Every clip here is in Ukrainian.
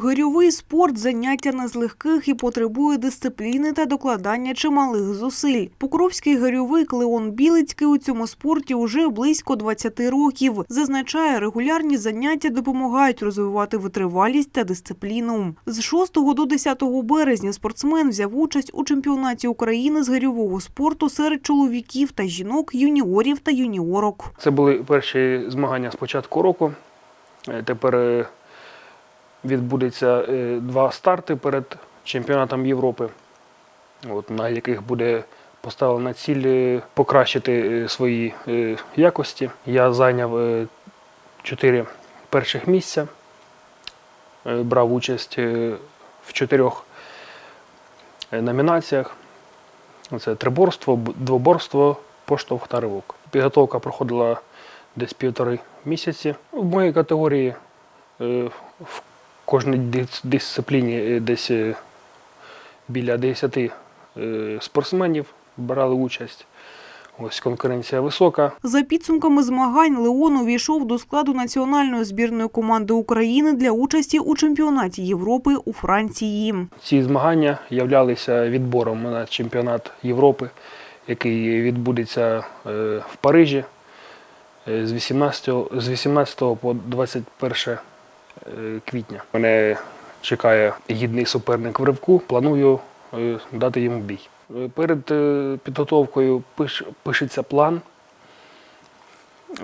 Гирьовий спорт заняття не з легких і потребує дисципліни та докладання чималих зусиль. Покровський гирьовик Леон Білицький у цьому спорті уже близько 20 років. Зазначає, регулярні заняття допомагають розвивати витривалість та дисципліну. З 6 до 10 березня спортсмен взяв участь у чемпіонаті України з гирьового спорту серед чоловіків та жінок, юніорів та юніорок. Це були перші змагання з початку року. Е, Тепер е, відбудеться е, два старти перед чемпіонатом Європи, от, на яких буде поставлена ціль е, покращити е, свої якості. Я зайняв чотири перших місця, брав участь в чотирьох номінаціях. Це триборство, двоборство, поштовх та ривок. Підготовка проходила десь півтори місяці. В моїй категорії в кожній дис- дисципліні е, десь е, біля 10 е, спортсменів брали участь. Ось конкуренція висока. За підсумками змагань Леон увійшов до складу національної збірної команди України для участі у чемпіонаті Європи у Франції. Ці змагання являлися відбором на чемпіонат Європи, який відбудеться в Парижі з 18, з 18 по 21 е, квітня. Мене чекає гідний суперник в ривку. Планую е, дати йому бій. Е, Перед е, підготовкою пиш, пишеться план.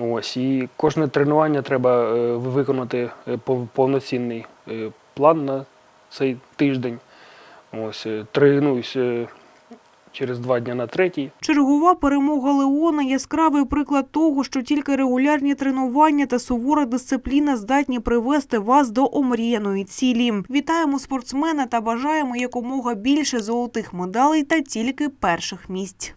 Ось, і кожне тренування треба е, виконати е, повноцінний е, план на цей тиждень. Ось, е, тренуюсь е, через два дні на третій. Чергова перемога Леона – яскравий приклад того, що тільки регулярні тренування та сувора дисципліна здатні привести вас до омріяної цілі. Вітаємо спортсмена та бажаємо якомога більше золотих медалей та тільки перших місць.